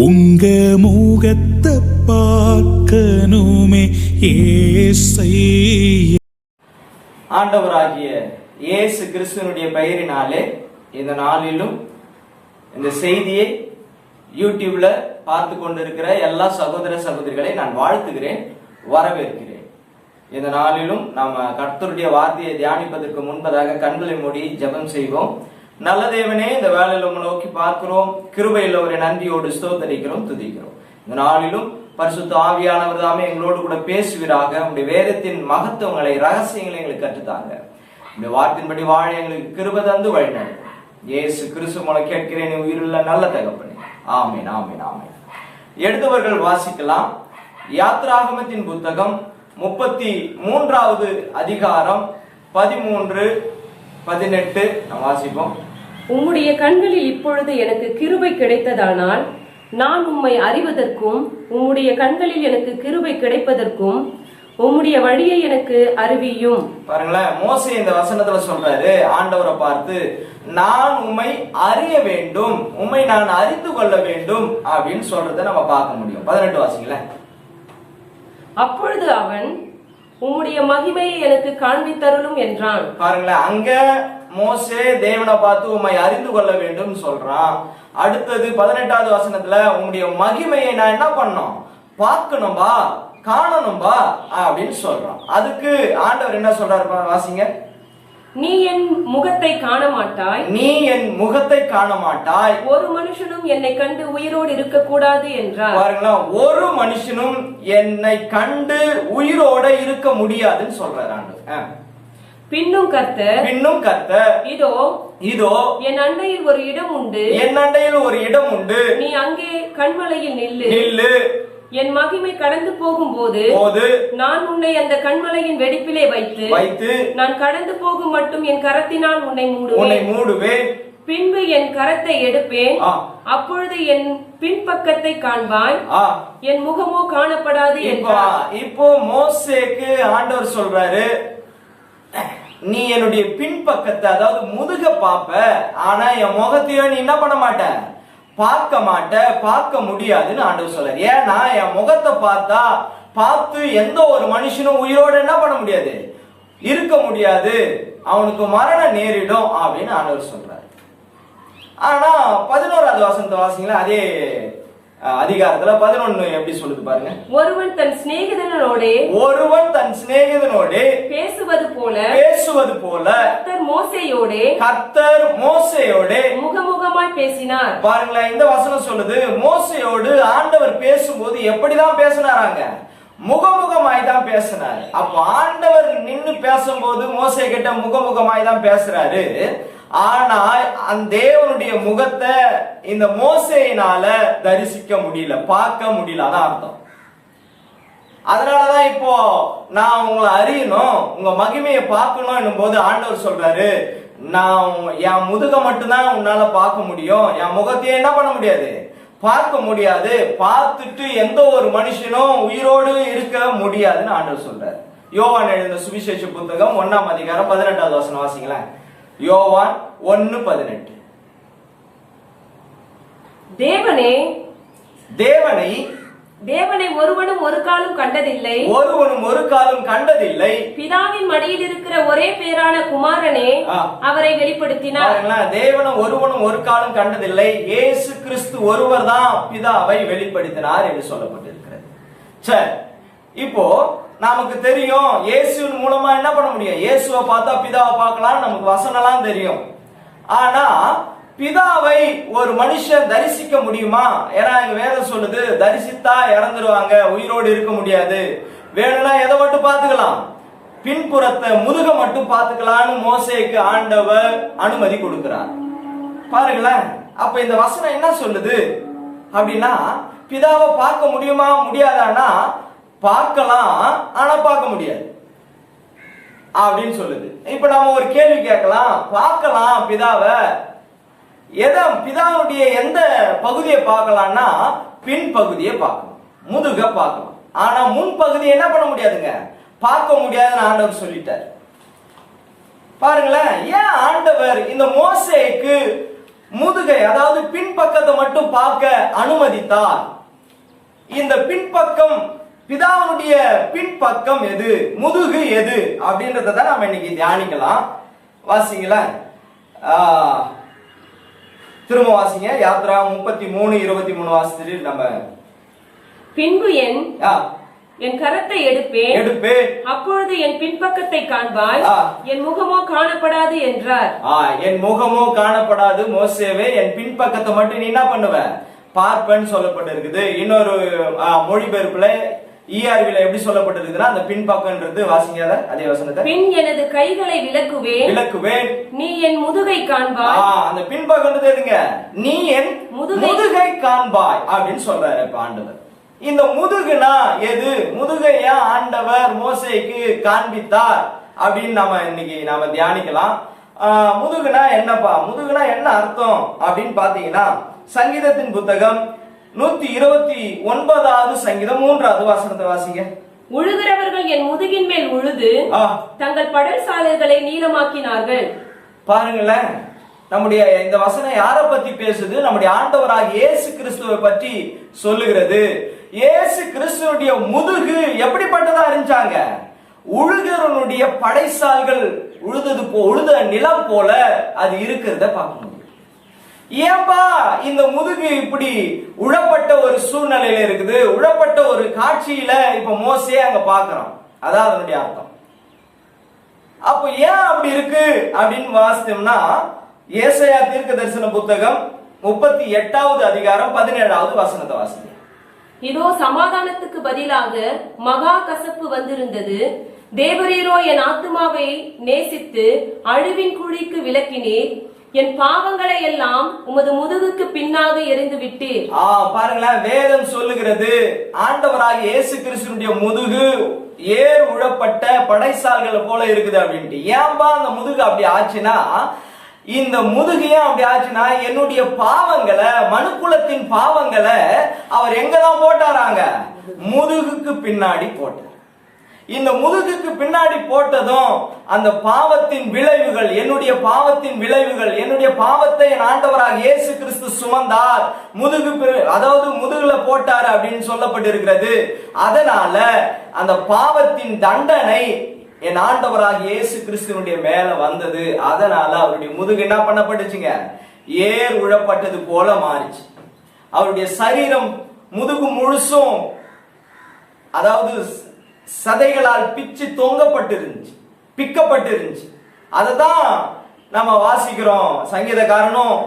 உங்க முகத்தை பார்க்கணுமே ஆண்டவராகிய இயேசு கிறிஸ்துவனுடைய பெயரினாலே இந்த நாளிலும் இந்த செய்தியை யூடியூப்ல பார்த்து கொண்டிருக்கிற எல்லா சகோதர சகோதரிகளை நான் வாழ்த்துகிறேன் வரவேற்கிறேன். இந்த நாளிலும் நாம் கர்த்தருடைய வார்த்தையை தியானிப்பதற்கு முன்பதாக கண்களை மூடி ஜெபம் செய்வோம். நல்ல தேவனே இந்த வேலையில உங்களை நோக்கி பார்க்கிறோம். கிருபையில் ஒரு நன்றியோடு ஸ்தோத்தரிக்கிறோம் துதிக்கிறோம். இந்த நாளிலும் பரிசுத்த ஆவியானவர் தாமே எங்களோடு கூட பேசுவீராக. உங்களுடைய வேதத்தின் மகத்துவங்களை ரகசியங்களை எங்களுக்கு கற்றுத்தாங்க. இந்த வார்த்தையின்படி வாழ எங்களுக்கு கிருபை தந்து வழிநடத்தும். இயேசு கிறிஸ்து மூலம் கேட்கிறேன் உயிருள்ள நல்ல தகப்பனே. ஆமீன் ஆமீன் ஆமீன். எடுத்தவர்கள் வாசிக்கலாம். யாத்ராகமத்தின் புத்தகம் முப்பத்தி மூன்றாவது அதிகாரம் பதிமூன்று பதினெட்டு. நாம் வாசிப்போம். உம்முடைய கண்களில் இப்பொழுது எனக்கு கிருபை கிடைத்ததானால் நான் உம்மை அறிவதற்கும் உம்முடைய கண்களில் எனக்கு கிருபை கிடைப்பதற்கும் உம்முடைய வழியை எனக்கு அறிவியும். பாருங்களேன் மோசே இந்த வசனத்துல சொல்றாரு ஆண்டவரை பார்த்து நான் உம்மை அறிய வேண்டும் உம்மை நான் அறிந்து கொள்ள வேண்டும் அப்படின்னு சொல்றதை நம்ம பார்க்க முடியும். பதினெட்டு வாசிங்களேன் அப்பொழுது அவன் உம்முடைய மகிமையை எனக்கு காண்பித்தருளும் என்றான். பாருங்களேன் அங்க மோசே தேவனை பார்த்து உம்மை அறிந்து கொள்ள வேண்டும் சொல்றான். அடுத்தது பதினெட்டாவது வசனத்துல உம்முடைய மகிமையை நான் என்ன பண்ணோம் பார்க்கணும்பா காணணும்பா அப்படின்னு சொல்றான். அதுக்கு ஆண்டவர் என்ன சொல்றாரு பா- வாசிங்க. நீ என் முகத்தை காண மாட்டாய் நீ என் முகத்தை காண மாட்டாய் ஒரு மனுஷனும் என்னை கண்டு உயிரோடு இருக்கக்கூடாது என்றார். பாருங்களேன் ஒரு மனுஷனும் என்னை கண்டு உயிரோட இருக்க முடியாதுன்னு சொல்றாரு ஆண்டவர். ஆ. பின்னும் கர்த்தர் பின்னும் கர்த்தர் இதோ இதோ என் அண்டையில் ஒரு இடம் உண்டு. என் அண்டையில் ஒரு இடம் உண்டு. நீ அங்கே கண்மலையில் நில்லு. நில்லு. என் மகிமை கடந்து போகும்போது போது நான் உன்னை அந்த கண்மலையின் வெடிப்பிலே வைத்து வைத்து நான் கடந்து போகும் மட்டும் என் கரத்தினால் உன்னை உன்னை மூடுவேன். மூடுவேன் பின்பு என் கரத்தை எடுப்பேன். அப்பொழுது என் பின்பக்கத்தை காண்பாய். என் முகமோ காணப்படாது என்றார். இப்போ மோசேக்கு ஆண்டவர் சொல்றாரு. நீ என்னுடைய பின்பக்கத்தை அதாவது முதுக பாப்ப ஆனா என் முகத்தையோ நீ என்ன பண்ண மாட்ட? பார்க்க மாட்ட பார்க்க முடியாதுன்னு ஆண்டவர் சொல்றாரு. ஏன்னா என் முகத்தை பார்த்தா பார்த்து எந்த ஒரு மனுஷனும் உயிரோட என்ன பண்ண முடியாது? இருக்க முடியாது. அவனுக்கு மரணம் நேரிடும் அப்படின்னு ஆண்டவர் சொல்றாரு. ஆனா பதினோராவது வசனத்தை வாசிங்களா அதே அதிகாரத்துல பதினொன்னு எப்படி சொல்லுது பாருங்க. ஒருவன் தன் சிநேகிதனோடே ஒருவன் தன் சிநேகிதனோடு பேசுவது போல பேசுவது போல கர்த்தர் மோசேயோடே கர்த்தர் மோசையோடு முகமுகமாய் பேசினார். பாருங்களேன் இந்த வசனம் சொல்லுது மோசையோடு ஆண்டவர் பேசும்போது எப்படிதான் பேசினாராங்க? முகமுகமாய் தான் பேசினார். அப்ப ஆண்டவர் நின்னு பேசும்போது மோசை கிட்ட முகமுகமாய் தான் பேசுறாரு. ஆனால் அந்த தேவனுடைய முகத்தை இந்த மோசையினால தரிசிக்க முடியல பார்க்க முடியல அதான் அர்த்தம். அதனாலதான் இப்போ நான் உங்களை அறியணும் உங்க மகிமையை பார்க்கணும் போது ஆண்டவர் சொல்றாரு நான் என் முதுக மட்டும்தான் உன்னால பார்க்க முடியும் என் முகத்தையே என்ன பண்ண முடியாது? பார்க்க முடியாது. பார்த்துட்டு எந்த ஒரு மனுஷனும் உயிரோடு இருக்க முடியாதுன்னு ஆண்டவர் சொல்றாரு. யோவான் எழுந்த சுவிசேஷ புத்தகம் ஒன்னாம் அதிகாரம் பதினெட்டாவது வசனம் வாசிங்களேன். யோவான் ஒன்னு பதினெட்டு. தேவனே தேவனை தேவனை ஒருவனும் ஒரு காலம் கண்டதில்லை. ஒருவனும் ஒரு காலம் கண்டதில்லை. பிதாவின் மடியில் இருக்கிற ஒரே பேரான குமாரனே. அவரை வெளிப்படுத்தினார். தேவனும் ஒருவனும் ஒரு காலம் கண்டதில்லை. இயேசு கிறிஸ்து ஒருவர் தான் பிதாவை வெளிப்படுத்தினார் என்று சொல்லப்பட்டிருக்கிறது. சரி. இப்போ நமக்கு தெரியும் இயேசுவின் மூலமா என்ன பண்ண முடியும்? இயேசுவை பார்த்தா பிதாவை பார்க்கலாம் நமக்கு வசனம்லாம் தெரியும். ஆனா பிதாவை ஒரு மனுஷன் தரிசிக்க முடியுமா? ஏன்னா இங்க வேதம் சொல்லுது தரிசித்தா இறந்துருவாங்க உயிரோடு இருக்க முடியாது. வேணும்னா எதை மட்டும் பார்த்துக்கலாம்? பின்புறத்தை முதுக மட்டும் பார்த்துக்கலாம்னு மோசேக்கு ஆண்டவர் அனுமதி கொடுக்கிறார். பாருங்களேன் அப்ப இந்த வசனம் என்ன சொல்லுது? அப்படின்னா பிதாவை பார்க்க முடியுமா? முடியாதானா பார்க்கலாம் ஆனா பார்க்க முடியாது. அப்படின்னு சொல்லுது. இப்ப நாம ஒரு கேள்வி கேட்கலாம். பார்க்கலாம் பிதாவை. எதை பிதாவுடைய எந்த பகுதியை பார்க்கலாம்னா பின் பகுதியை பார்க்கலாம் முதுக பார்க்கலாம் ஆனா முன் பகுதியை என்ன பண்ண முடியாதுங்க? பார்க்க முடியாதுன்னு ஆண்டவர் சொல்லிட்டார். பாருங்களேன் ஏன் ஆண்டவர் இந்த மோசைக்கு முதுகை அதாவது பின்பக்கத்தை மட்டும் பார்க்க அனுமதித்தார்? இந்த பின்பக்கம் பிதாவினுடைய பின்பக்கம் எது? முதுகு எது? அப்படின்றத தான் நம்ம இன்னைக்கு தியானிக்கலாம். வாசிங்களா. திரும்ப வாசிங்க. யாத்ரா முப்பத்தி மூணு இருபத்தி மூணு வாசிச்சுட்டு நம்ம பின்பு என் என் கரத்தை எடுப்பேன். எடுப்பு அப்பொழுது என் பின்பக்கத்தை காண்பாய். என் முகமோ காணப்படாது என்றார். என் முகமோ காணப்படாது. மோசேவே என் பின்பக்கத்தை மட்டும் நீ என்ன பண்ணுவ? பார்ப்பேன்னு சொல்லப்பட்டிருக்குது. இன்னொரு மொழிபெயர்ப்புல இஆர்வில எப்படி சொல்லப்பட்டிருக்குதுன்னா அந்த பின்பக்கம்ன்றது வாசிங்க அதை, வசனத்தை. பின் எனது கைகளை விலக்குவேன் விளக்குவேன். நீ என் முதுகை காண்பாய். அந்த பின்பக்கம்ன்றது எதுங்க? நீ என் முதுகை- முதுகை காண்பாய் அப்படின்னு சொல்றாரு இப்ப ஆண்டவர். இந்த முதுகுனா எது? முதுகையா ஆண்டவர் மோசேக்கு காண்பித்தார் அப்படின்னு நாம இன்னைக்கு நாம தியானிக்கலாம். முதுகுனா என்னப்பா? முதுகுனா என்ன அர்த்தம் அப்படின்னு பாத்தீங்கன்னா சங்கீதத்தின் புத்தகம் நூத்தி இருபத்தி ஒன்பதாவது சங்கீதம் மூன்றாவது வாசனத்தை வாசிங்க. உழுகிறவர்கள் என் முதுகின் மேல் உழுது தங்கள் படல் சாலைகளை நீளமாக்கினார்கள். பாருங்களேன் நம்முடைய இந்த வசனம் யாரை பத்தி பேசுது? நம்முடைய ஆண்டவராகிய இயேசு கிறிஸ்துவை பற்றி சொல்லுகிறது. இயேசு கிறிஸ்துவனுடைய முதுகு எப்படிப்பட்டதா இருந்துச்சாங்க? உழுகிறவனுடைய படைசால்கள் உழுதது போ உழுத நிலம் போல அது இருக்கிறத பார்க்க முடியும் ஏன்பா இந்த முதுகு இப்படி உழப்பட்ட ஒரு சூழ்நிலையில இருக்குது? உழப்பட்ட ஒரு காட்சியில இப்ப மோசே அங்க பாக்குறோம் அதான் அதனுடைய அர்த்தம். அப்போ ஏன் அப்படி இருக்கு? அப்படின்னு வாசித்தோம்னா ஏசையா தீர்க்க தரிசன புத்தகம் முப்பத்தி எட்டாவது அதிகாரம் பதினேழாவது வசனத்தை வாசிங்க. இதோ சமாதானத்துக்கு பதிலாக மகா கசப்பு வந்திருந்தது. தேவரீரோ என் ஆத்துமாவை நேசித்து அழிவின் குழிக்கு விலக்கினீர். என் பாவங்களை எல்லாம் உமது முதுகுக்கு பின்னாக எரிந்து விட்டீர் ஆ பாருங்களேன் வேதம் சொல்லுகிறது ஆண்டவராக இயேசு கிறிஸ்துனுடைய முதுகு ஏர் உழப்பட்ட படைசால்கள் போல இருக்குது அப்படின்ட்டு. ஏன்பா அந்த முதுகு அப்படி ஆச்சுன்னா இந்த முதுகு ஏன் அப்படி ஆச்சுன்னா என்னுடைய பாவங்களை மனுக்குலத்தின் பாவங்களை அவர் எங்கதான் போட்டாராங்க? முதுகுக்கு பின்னாடி போட்டார். இந்த முதுகுக்கு பின்னாடி போட்டதும் அந்த பாவத்தின் விளைவுகள் என்னுடைய பாவத்தின் விளைவுகள் என்னுடைய பாவத்தை என் ஆண்டவராக இயேசு கிறிஸ்து சுமந்தார். முதுகு அதாவது முதுகுல போட்டார் அப்படின்னு சொல்லப்பட்டிருக்கிறது. அதனால அந்த பாவத்தின் தண்டனை என் ஆண்டவராக இயேசு கிறிஸ்துவனுடைய மேல வந்தது. அதனால அவருடைய முதுகு என்ன பண்ணப்பட்டுச்சுங்க? ஏர் உழப்பட்டது போல மாறிச்சு. அவருடைய சரீரம் முதுகு முழுசும் அதாவது சதைகளால் பிச்சு தொங்கப்பட்டிருந்துச்சு பிக்கப்பட்டிருந்துச்சு. அததான் நம்ம வாசிக்கிறோம். சங்கீதக்காரனும்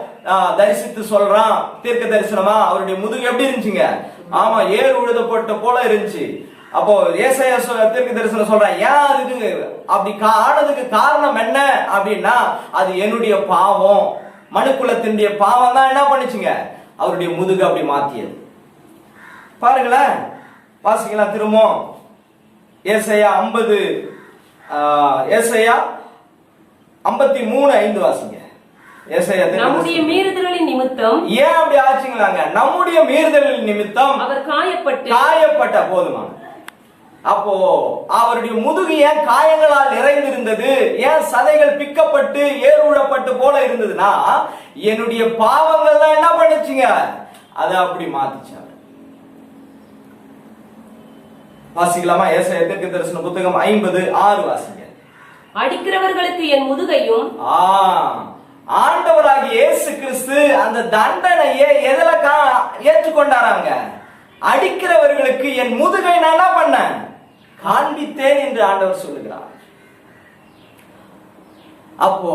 தரிசித்து சொல்றான் தீர்க்க தரிசனமா? அவருடைய முதுகு எப்படி இருந்துச்சுங்க? ஆமா ஏர் உழுதப்பட்ட போல இருந்துச்சு. அப்போ ஏசைய தீர்க்க தரிசனம் சொல்றேன் ஏன் அதுக்கு அப்படி கா- ஆனதுக்கு காரணம் என்ன? அப்படின்னா அது என்னுடைய பாவம். மனுக்குலத்தினுடைய பாவம் தான் என்ன பண்ணுச்சுங்க? அவருடைய முதுகு அப்படி மாத்தியது. பாருங்களேன் வாசிக்கலாம் திரும்பவும். ஏசையா ஐம்பது ஏசையா ஐம்பத்தி மூணு ஐந்து வாசிங்க. நம்முடைய மீறுதல்களின் நிமித்தம் ஏன் அப்படி ஆச்சுங்களாங்க? நம்முடைய மீறுதலின் நிமித்தம் அவர் காயப்பட்டு காயப்பட்ட போதுமான அப்போ அவருடைய முதுகு ஏன் காயங்களால் நிறைந்திருந்தது? ஏன் சதைகள் பிக்கப்பட்டு ஏறுழப்பட்டு போல இருந்ததுன்னா என்னுடைய பாவங்கள் தான் என்ன பண்ணுச்சுங்க? அதை அப்படி மாத்திச்சாங்க. வாசிக்கலாமா? ஏசாயா தீர்க்க தரிசன புத்தகம் ஐம்பது ஆறு வாசிங்க. அடிக்கிறவர்களுக்கு என் முதுகையும் ஆ ஆண்டவராகிய இயேசு கிறிஸ்து அந்த தண்டனையை எதுல ஏற்றுக்கொண்டாராங்க? அடிக்கிறவர்களுக்கு என் முதுகை நான் என்ன பண்ணேன்? காண்பித்தேன் என்று ஆண்டவர் சொல்லுகிறார். அப்போ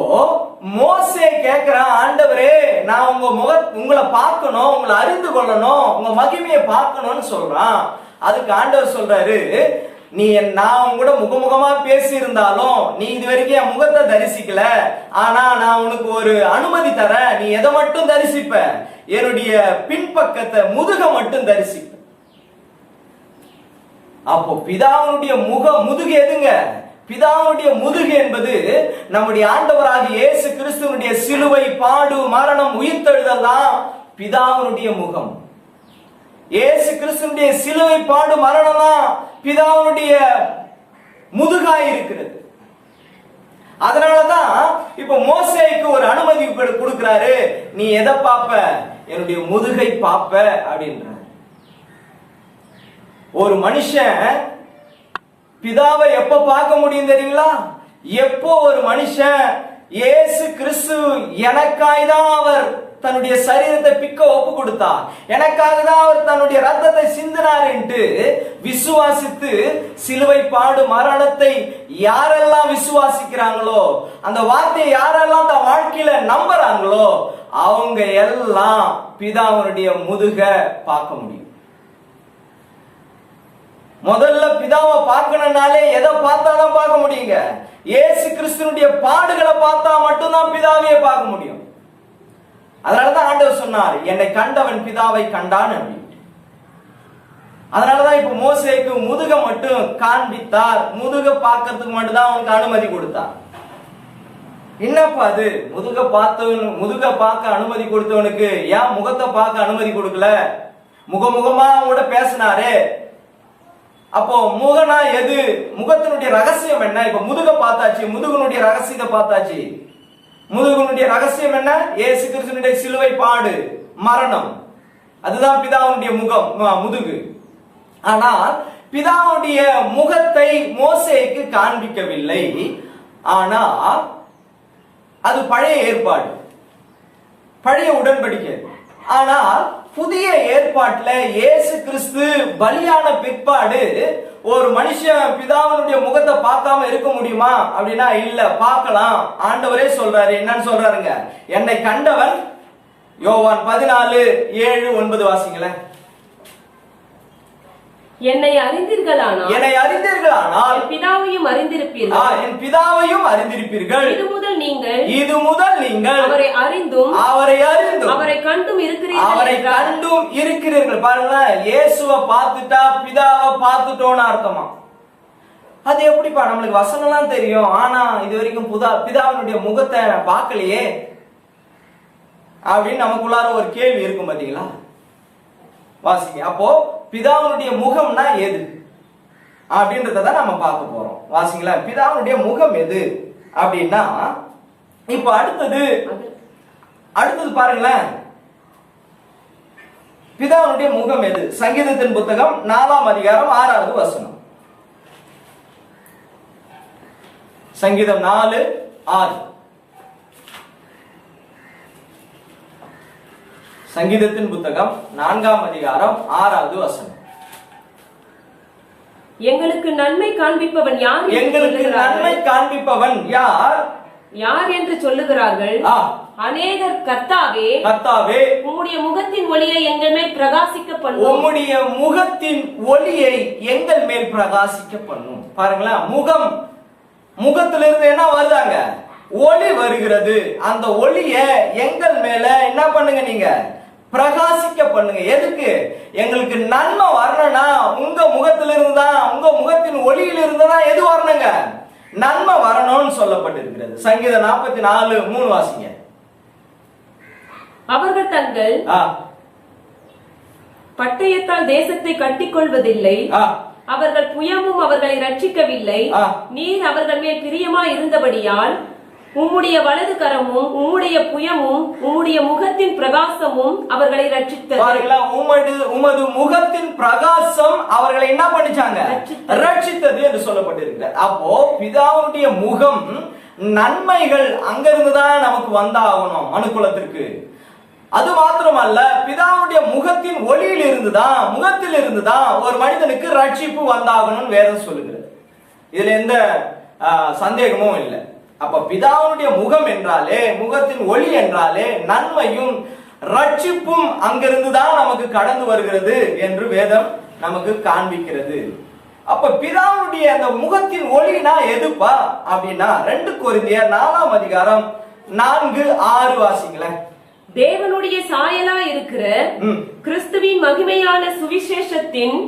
மோசே கேக்குறான் ஆண்டவரே நான் உங்க முக உங்களை பார்க்கணும் உங்களை அறிந்து கொள்ளணும் உங்க மகிமையை பார்க்கணும்னு சொல்றான். அதுக்கு ஆண்டவர் சொல்றாரு நீ என் நான் உன் கூட முகமுகமா பேசி இருந்தாலும் நீ இது வரைக்கும் என் முகத்தை தரிசிக்கல. ஆனா நான் உனக்கு ஒரு அனுமதி தரேன். நீ எதை மட்டும் தரிசிப்ப? என்னுடைய பின்பக்கத்தை முதுக மட்டும் தரிசிப்ப. அப்போ பிதாவுடைய முக முதுகு எதுங்க? பிதாவுடைய முதுகு என்பது நம்முடைய ஆண்டவராக இயேசு கிறிஸ்துவனுடைய சிலுவை பாடு மரணம் உயிர்த்தெழுதல் தான் பிதாவுடைய முகம். இயேசு கிறிஸ்துடைய சிலுவை பாடு மரணம் தான் பிதாவுடைய முதுகாய் இருக்கிறது. அதனாலதான் இப்ப மோசைக்கு ஒரு அனுமதி கொடுக்கிறாரு. நீ எதை பாப்ப? என்னுடைய முதுகை பாப்ப அப்படின்ற ஒரு மனுஷன் பிதாவை எப்ப பார்க்க முடியும் தெரியுங்களா? எப்போ ஒரு மனுஷன் இயேசு கிறிஸ்து எனக்காய் தான் அவர் தன்னுடைய சரீரத்தை பிக்க ஒப்பு கொடுத்தார். எனக்காக தான் அவர் தன்னுடைய ரத்தத்தை சிந்தினார் என்று விசுவாசித்து சிலுவை பாடு மரணத்தை யாரெல்லாம் விசுவாசிக்கிறாங்களோ அந்த வார்த்தையை யாரெல்லாம் தன் வாழ்க்கையில நம்புறாங்களோ அவங்க எல்லாம் பிதாவனுடைய முதுக பார்க்க முடியும். முதல்ல பிதாவை பார்க்கணும்னாலே எதை பார்த்தாதான் பார்க்க முடியுங்க? ஏசு கிறிஸ்துனுடைய பாடுகளை பார்த்தா மட்டும்தான் பிதாவையே பார்க்க முடியும். அதனாலதான் ஆண்டவர் சொன்னார் என்னை கண்டவன் பிதாவை கண்டான் அப்படின்ட்டு அதனாலதான் இப்ப மோசேக்கு முதுக மட்டும் காண்பித்தார். முதுக பார்க்கறதுக்கு மட்டும்தான் அவனுக்கு அனுமதி கொடுத்தார். என்னப்பா அது? முதுக பார்த்தவன் முதுக பார்க்க அனுமதி கொடுத்தவனுக்கு ஏன் முகத்தை பார்க்க அனுமதி கொடுக்கல? முகமுகமா கூட பேசினாரே. அப்போ முகனா எது? முகத்தினுடைய ரகசியம் என்ன? இப்ப முதுக பார்த்தாச்சு முதுகனுடைய ரகசியத்தை பார்த்தாச்சு. முதுகுனுடைய ரகசியம் என்ன? ஏசு கிறிஸ்துனுடைய சிலுவை பாடு மரணம். அதுதான் பிதாவுடைய முகம் முதுகு. ஆனால் பிதாவுடைய முகத்தை மோசைக்கு காண்பிக்கவில்லை. ஆனால் அது பழைய ஏற்பாடு. பழைய உடன்படிக்கை. ஆனால் புதிய ஏற்பாட்டுல இயேசு கிறிஸ்து பலியான பிற்பாடு ஒரு மனுஷன் பிதாவினுடைய முகத்தை பார்க்காம இருக்க முடியுமா அப்படின்னா இல்ல பார்க்கலாம். ஆண்டவரே சொல்றாரு. என்னன்னு சொல்றாருங்க. என்னை கண்டவன் யோவான் பதினாலு ஏழு ஒன்பது வாசிங்களேன். என்னை அறிந்தீர்களானால் என்னை அறிந்தீர்களானால் என் பிதாவையும் அறிந்திருப்பீர்கள். என் பிதாவையும் அறிந்திருப்பீர்கள். இது முதல் நீங்கள் இது முதல் நீங்கள் அவரை அறிந்தும் அவரை அறிந்தும் அவரை கண்டும் இருக்கிறீர்கள் அவரை. கண்டும் இருக்கிறீர்கள். பாருங்களேன் இயேசுவை பார்த்துட்டா பிதாவை பார்த்துட்டோன்னு அர்த்தமா? அது எப்படிப்பா? நம்மளுக்கு வசனம்லாம் தெரியும். ஆனா இது வரைக்கும் புதா பிதாவினுடைய முகத்தை பார்க்கலையே. அப்படின்னு நமக்குள்ளார ஒரு கேள்வி இருக்கும் பாத்தீங்களா? வாசிங்க. அப்போ பிதாவினுடைய முகம்னா எது? அப்படின்றத தான் நம்ம பார்க்க போறோம். வாசிங்களா? பிதாவினுடைய முகம் எது? அப்படின்னா இப்ப அடுத்தது அடுத்தது பாருங்களேன். பிதாவுடைய முகம் எது? சங்கீதத்தின் புத்தகம் நாலாம் அதிகாரம் ஆறாவது வசனம். சங்கீதம் நாலு ஆறு. சங்கீதத்தின் புத்தகம் நான்காம் அதிகாரம் ஆறாவது வசனம். எங்களுக்கு நன்மை காண்பிப்பவன் யார் எங்களுக்கு? நன்மை காண்பிப்பவன் யார்? யார் என்று சொல்லுகிறார்கள்? அநேகர் கர்த்தாவே கர்த்தாவே உம்முடைய முகத்தின் ஒளியை எங்கள் மேல் பிரகாசிக்க பண்ணும். உம்முடைய முகத்தின் ஒளியை எங்கள் மேல் பிரகாசிக்க பண்ணும். பாருங்களேன் முகம் முகத்திலிருந்து என்ன வருதாங்க? ஒளி வருகிறது. அந்த ஒளிய எங்கள் மேல என்ன பண்ணுங்க நீங்க? பிரகாசிக்க பண்ணுங்க எதுக்கு? எங்களுக்கு நன்மை வரணும்னா உங்க முகத்திலிருந்து தான் உங்க முகத்தின் ஒளியிலிருந்து தான் எது வரணுங்க? நன்மை வரணும்னு சொல்லப்பட்டிருக்கிறது. சங்கீதம் நாற்பத்தி நாலு மூணு வாசிங்க. அவர்கள் தங்கள் பட்டயத்தால் தேசத்தை கட்டிக்கொள்வதில்லை. அவர்கள் புயமும் அவர்களை ரட்சிக்கவில்லை. நீர் அவர்கள் மேல் பிரியமா இருந்தபடியால் உம்முடைய வலது கரமும் உம்முடைய புயமும் உம்முடைய முகத்தின் பிரகாசமும் அவர்களை ரட்சித்தது. பாருங்களா உமது உமது முகத்தின் பிரகாசம் அவர்களை என்ன பண்ணிச்சாங்க? ரட்சித்தது. என்று சொல்லப்பட்டிருக்கிறது. அப்போ பிதாவுடைய முகம் நன்மைகள் அங்கிருந்து தான் நமக்கு வந்தாகணும் மனுக்குலத்திற்கு அது மாத்திரமல்ல பிதாவுடைய முகத்தின் ஒளியில் இருந்துதான் முகத்தில் இருந்துதான் ஒரு மனிதனுக்கு ரட்சிப்பு வந்தாகணும்னு வேதம் சொல்லுகிறது. இதுல எந்த சந்தேகமும் இல்லை. அப்ப பிதாவுடைய முகம் என்றாலே முகத்தின் ஒளி என்றாலே நன்மையும் ரட்சிப்பும் அங்கிருந்து தான் நமக்கு கடந்து வருகிறது என்று வேதம் நமக்கு காண்பிக்கிறது. அப்ப பிதாவுடைய அந்த முகத்தின் ஒளினா எதுப்பா? அப்படின்னா ரெண்டு கொரிந்தியர் நாலாம் அதிகாரம் நான்கு ஆறு வாசிங்களேன். தேவனுடைய சாயலா இருக்கிற. கிறிஸ்துவின் மகிமையான சுவிசேஷத்தின்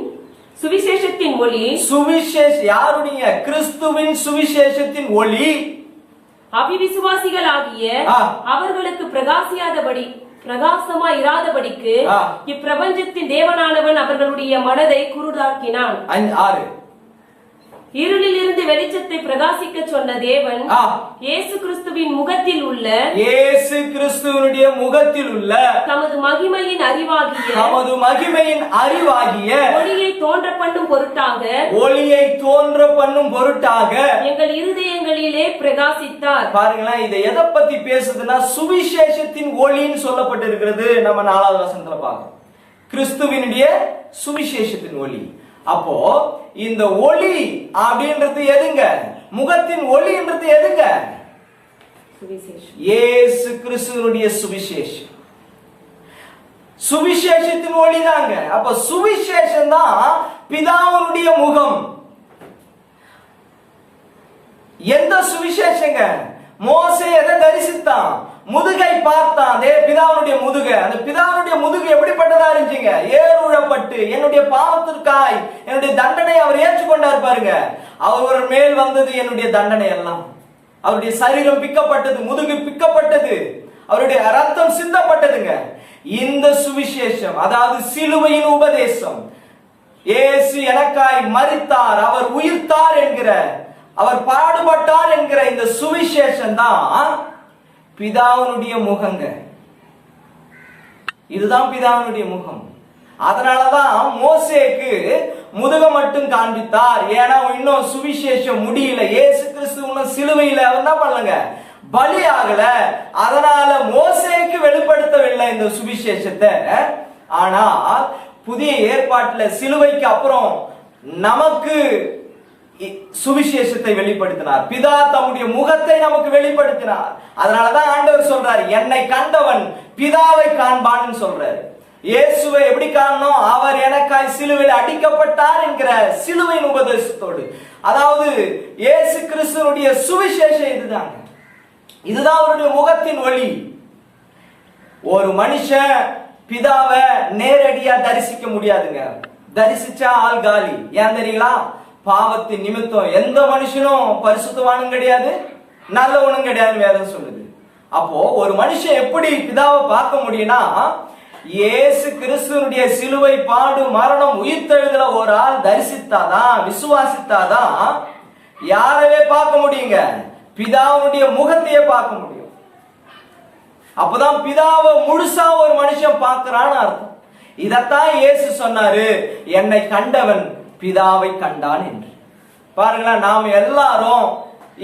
சுவிசேஷத்தின் ஒளி. சுவிசேஷ யாருடைய? கிறிஸ்துவின் சுவிசேஷத்தின் ஒளி. அவிவிசுவாசிகளாகிய ஆ. அவர்களுக்கு பிரகாசியாதபடி பிரகாசமா இராதபடிக்கு. இப்பிரபஞ்சத்தின் தேவனானவன் அவர்களுடைய மனதை குருடாக்கினான் ஆறு இருளில் இருந்து வெளிச்சத்தை பிரகாசிக்க சொன்ன தேவன். இயேசு கிறிஸ்துவின் முகத்தில் உள்ள இயேசு கிறிஸ்துவனுடைய முகத்தில் உள்ள தமது மகிமையின் அறிவாகிய தமது மகிமையின் அறிவாகிய ஒளியை தோன்ற பண்ணும் பொருட்டாக ஒளியை தோன்ற பண்ணும் பொருட்டாக எங்கள் இருதயங்களிலே பிரகாசித்தார். பாருங்களேன் இதை எதை பத்தி பேசுதுன்னா சுவிசேஷத்தின் ஒளின்னு சொல்லப்பட்டிருக்கிறது. நம்ம நாலாவது வசனத்துல பார்க்கணும் கிறிஸ்துவினுடைய சுவிசேஷத்தின் ஒளி. அப்போ இந்த ஒளி அப்படின்றது எதுங்க? முகத்தின் ஒளின்றது எதுங்க? சுவிசேஷம். இயேசு கிறிஸ்துவனுடைய சுவிசேஷம். சுவிசேஷத்தின் ஒளிதாங்க அப்ப சுவிசேஷம் தான் பிதாவுடைய முகம். எந்த சுவிசேஷங்க? மோசே எதை தரிசித்தான்? முதுகை பார்த்தான் அதே பிதாவுடைய முதுகை. அந்த பிதாவுடைய முதுகு எப்படிப்பட்டதா இருந்துச்சுங்க? ஏறுழப்பட்டு என்னுடைய பாவத்திற்காய் என்னுடைய தண்டனை அவர் ஏற்றுக்கொண்டார் பாருங்க. அவர் மேல் வந்தது என்னுடைய தண்டனை எல்லாம். அவருடைய சரீரம் பிக்கப்பட்டது முதுகு பிக்கப்பட்டது. அவருடைய ரத்தம் சிந்தப்பட்டதுங்க. இந்த சுவிசேஷம் அதாவது சிலுவையின் உபதேசம் ஏசு எனக்காய் மறித்தார் அவர் உயிர்த்தார் என்கிற அவர் பாடுபட்டார் என்கிற இந்த சுவிசேஷம் தான் பிதாவினுடைய முகங்க. இதுதான் பிதாவினுடைய முகம். அதனாலதான் மோசேக்கு முதுக மட்டும் காண்பித்தார். ஏன்னா இன்னும் சுவிசேஷம் முடியல. ஏசு கிறிஸ்து இன்னும் சிலுவையில அவர் என்ன பண்ணலங்க? பலி ஆகல. அதனால மோசேக்கு வெளிப்படுத்தவில்லை இந்த சுவிசேஷத்தை. ஆனா புதிய ஏற்பாட்டுல சிலுவைக்கு அப்புறம் நமக்கு சுவிசேஷத்தை வெளிப்படுத்தினார். பிதா தம்முடைய முகத்தை நமக்கு வெளிப்படுத்தினார். அதனாலதான் ஆண்டவர் சொல்றார் என்னை கண்டவன் பிதாவை காண்பான்னு சொல்றாரு. இயேசுவை எப்படி காணணும்? அவர் எனக்காய் சிலுவையில் அடிக்கப்பட்டார் என்கிற சிலுவையின் உபதேசத்தோடு. அதாவது இயேசு கிறிஸ்துவனுடைய சுவிசேஷம் இதுதாங்க. இதுதான் அவருடைய முகத்தின் ஒளி. ஒரு மனுஷன் பிதாவை நேரடியா தரிசிக்க முடியாதுங்க. தரிசிச்சா ஆள் காலி. ஏன் தெரியுங்களா? பாவத்தின் நிமித்தம் எந்த மனுஷனும் பரிசுத்தவானும் கிடையாது நல்லவனும் கிடையாது வேதம் சொல்லுது. அப்போ ஒரு மனுஷன் எப்படி பிதாவை பார்க்க முடியும்னா இயேசு கிறிஸ்துவனுடைய சிலுவை பாடு மரணம் உயிர்த்தெழுதல ஒரு ஆள் தரிசித்தாதான் விசுவாசித்தாதான் யாரவே பார்க்க முடியுங்க? பிதாவுடைய முகத்தையே பார்க்க முடியும். அப்பதான் பிதாவை முழுசா ஒரு மனுஷன் பார்க்கிறான்னு அர்த்தம். இதத்தான் இயேசு சொன்னாரு என்னை கண்டவன் பிதாவை கண்டான் என்று. பாருங்களேன் நாம் எல்லாரும்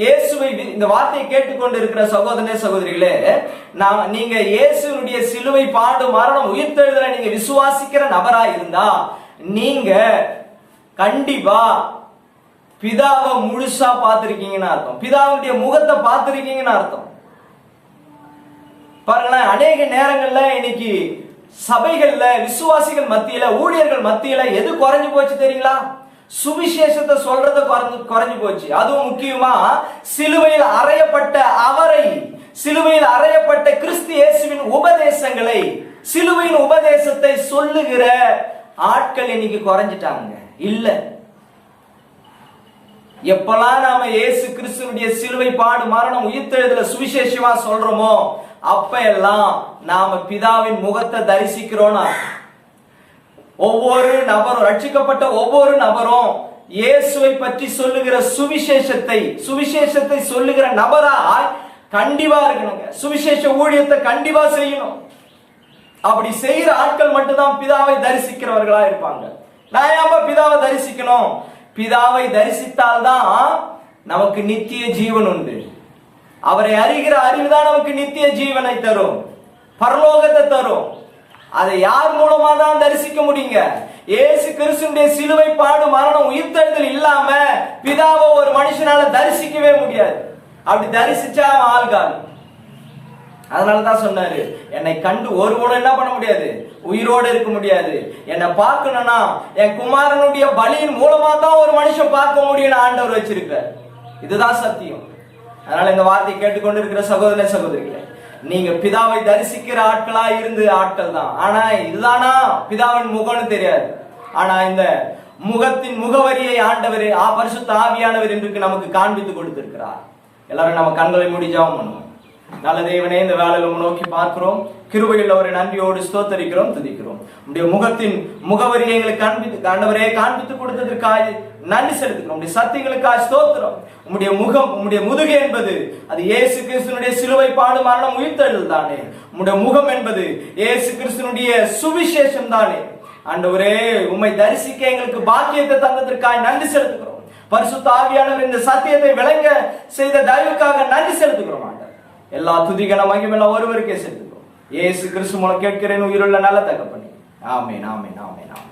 இயேசுவை இந்த வார்த்தையை கேட்டுக்கொண்டு இருக்கிற சகோதரனே சகோதரிகளே நாம் நீங்க இயேசுனுடைய சிலுவை பாடு மரணம் உயிர்த்தெழுதல நீங்க விசுவாசிக்கிற நபரா இருந்தா நீங்க கண்டிப்பா பிதாவை முழுசா பார்த்திருக்கீங்கன்னு அர்த்தம். பிதாவுடைய முகத்தை பார்த்திருக்கீங்கன்னு அர்த்தம். பாருங்களேன் அநேக நேரங்கள்ல இன்னைக்கு சபைகள்ல விசுவாசிகள் மத்தியில ஊழியர்கள் மத்தியில எது குறைஞ்சு போச்சு தெரியுங்களா? சுவிசேஷத்தை சொல்றத குறைஞ்சு குறைஞ்சு போச்சு. அதுவும் முக்கியமா சிலுவையில் அறையப்பட்ட அவரை சிலுவையில் அறையப்பட்ட கிறிஸ்து இயேசுவின் உபதேசங்களை சிலுவையின் உபதேசத்தை சொல்லுகிற ஆட்கள் இன்னைக்கு குறைஞ்சிட்டாங்க. இல்ல. எப்பெல்லாம் நாம இயேசு கிறிஸ்துவனுடைய சிலுவை பாடு மரணம் உயிர்த்தெழுதல சுவிசேஷமா சொல்றோமோ அப்ப எல்லாம் நாம பிதாவின் முகத்தை தரிசிக்கிறோம்னா ஒவ்வொரு நபரும் ரட்சிக்கப்பட்ட ஒவ்வொரு நபரும் இயேசுவை பற்றி சொல்லுகிற சுவிசேஷத்தை சுவிசேஷத்தை சொல்லுகிற நபரா கண்டிப்பா இருக்கணுங்க. சுவிசேஷ ஊழியத்தை கண்டிப்பா செய்யணும். அப்படி செய்யற ஆட்கள் மட்டும்தான் பிதாவை தரிசிக்கிறவர்களா இருப்பாங்க. நான் ஏன் பிதாவை தரிசிக்கணும்? பிதாவை தரிசித்தால்தான் நமக்கு நித்திய ஜீவன் உண்டு. அவரை அறிகிற அறிவு தான் நமக்கு நித்திய ஜீவனை தரும். பரலோகத்தை தரும். அதை யார் மூலமா தான் தரிசிக்க முடியுங்க? ஏசு கிறிஸ்துடைய சிலுவை பாடு மரணம் உயிர்த்தெழுதல் இல்லாம பிதாவை ஒரு மனுஷனால தரிசிக்கவே முடியாது. அப்படி தரிசிச்சா அவன் ஆள்கால் அதனால தான் சொன்னாரு என்னை கண்டு ஒரு கூட என்ன பண்ண முடியாது? உயிரோடு இருக்க முடியாது. என்னை பார்க்கணும்னா என் குமாரனுடைய பலியின் மூலமா தான் ஒரு மனுஷன் பார்க்க முடியும்னு ஆண்டவர் வச்சிருக்க இதுதான் சத்தியம். அதனால இந்த வார்த்தையை கேட்டுக்கொண்டு இருக்கிற சகோதர சகோதரிகளே நீங்க பிதாவை தரிசிக்கிற ஆட்களா இருந்து ஆட்கள் தான். ஆனா இதுதானா? பிதாவின் முகம்னு தெரியாது. ஆனா இந்த முகத்தின் முகவரியை ஆண்டவர் ஆ பரிசுத்த ஆவியானவர் என்று நமக்கு காண்பித்து கொடுத்திருக்கிறார். எல்லாரும் நம்ம கண்களை மூடி பண்ணுவோம். நல்ல தேவனே இந்த வேலையில நோக்கி பார்க்கிறோம். கிருபையில் அவரை நன்றியோடு ஸ்தோத்தரிக்கிறோம் துதிக்கிறோம். உடைய முகத்தின் முகவரியை எங்களுக்கு காண்பித்து ஆண்டவரே காண்பித்து கொடுத்ததற்காக நன்றி செலுத்துகிறோம். உடைய சத்தியங்களுக்காக ஸ்தோத்திரம். உம்முடைய முகம் உம்முடைய முதுகு என்பது அது இயேசு கிறிஸ்துனுடைய சிலுவை பாடு மரணம் உயிர்த்தெழுதல் தானே. உம்முடைய முகம் என்பது இயேசு கிறிஸ்துனுடைய சுவிசேஷம் தானே. ஆண்டவரே உம்மை தரிசிக்க எங்களுக்கு பாக்கியத்தை தந்ததற்காக நன்றி செலுத்துகிறோம். பரிசுத்த ஆவியானவர் இந்த சத்தியத்தை விளங்க செய்த தயவுக்காக நன்றி செலுத்துகிறோம் ஆண்டவர். எல்லா துதிகள மகிமெல்லாம் ஒருவருக்கே செலுத்து இயேசு கிறிஸ்து மூலம் கேட்கிறேன் உயிருள்ள நல்ல தகப்பனே. ஆமென் ஆமென் ஆமென் ஆமென்.